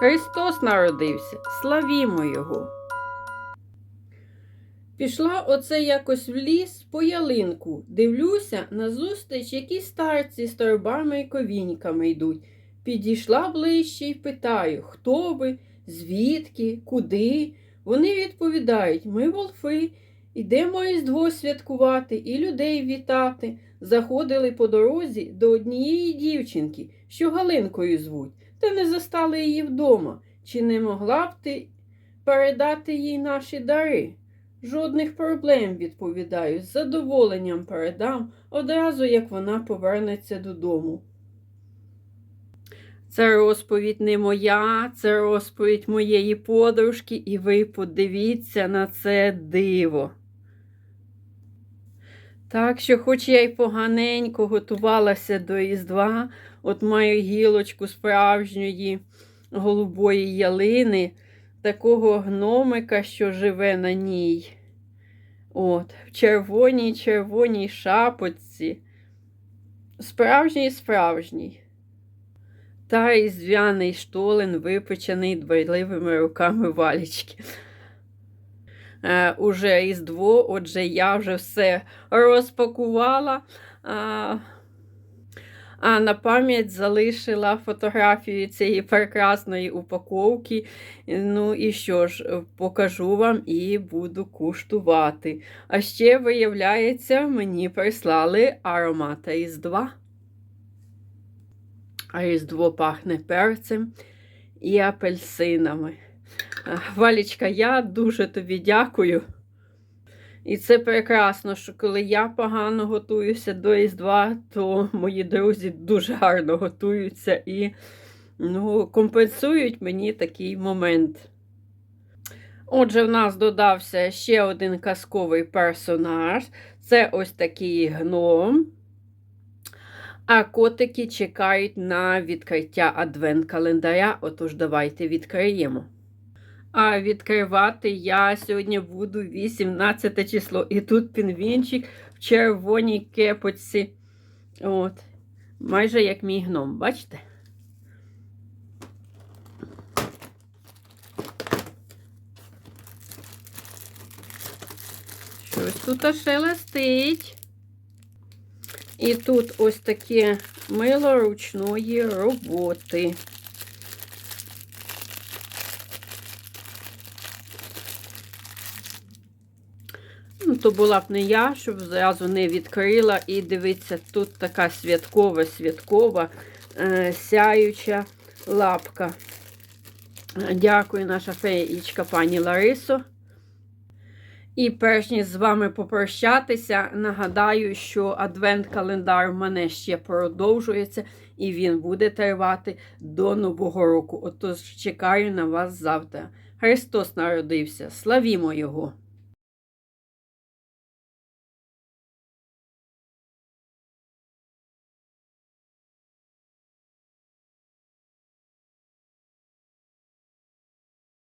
Христос народився, славімо Його. Пішла оце якось в ліс по ялинку. Дивлюся, назустріч якісь старці з торбами і ковіньками йдуть. Підійшла ближче і питаю, хто ви, звідки, куди. Вони відповідають, ми волфи, ідемо Різдво святкувати і людей вітати. Заходили по дорозі до однієї дівчинки, що Галинкою звуть, та не застали її вдома. Чи не могла б ти передати їй наші дари? Жодних проблем, відповідаю, з задоволенням передам одразу, як вона повернеться додому. Це розповідь не моя, це розповідь моєї подружки, і ви подивіться на це диво. Так що, хоч я й поганенько готувалася до Різдва, от маю гілочку справжньої голубої ялини, такого гномика, що живе на ній. От, в червоній червоній шапочці. Справжній справжній. Та різдвяний штолен, випечений дбайливими руками валічки. Е, уже Різдво, отже, я вже все розпакувала. А, а на пам'ять залишила фотографію цієї прекрасної упаковки. Ну і що ж, покажу вам і буду куштувати. А ще, виявляється, мені прислали аромат Різдва. А Різдво пахне перцем і апельсинами. Валічка, я дуже тобі дякую. І це прекрасно, що коли я погано готуюся до Різдва, то мої друзі дуже гарно готуються і ну, компенсують мені такий момент. Отже, в нас додався ще один казковий персонаж. Це ось такий гном. А котики чекають на відкриття адвент-календаря. Отож, давайте відкриємо. А відкривати я сьогодні буду 18 число. І тут пінгвінчик в червоній кепочці. От. Майже як мій гном, бачите? Щось тут шелестить. І тут ось таке мило ручної роботи. То була б не я, щоб зразу не відкрила. І дивіться, тут така святкова, святкова, е, сяюча лапка. Дякую, наша феєчка пані Ларисо. І перш ніж з вами попрощатися, нагадаю, що адвент-календар в мене ще продовжується, і він буде тривати до Нового року. Отож чекаю на вас завтра. Христос народився. Славімо Його!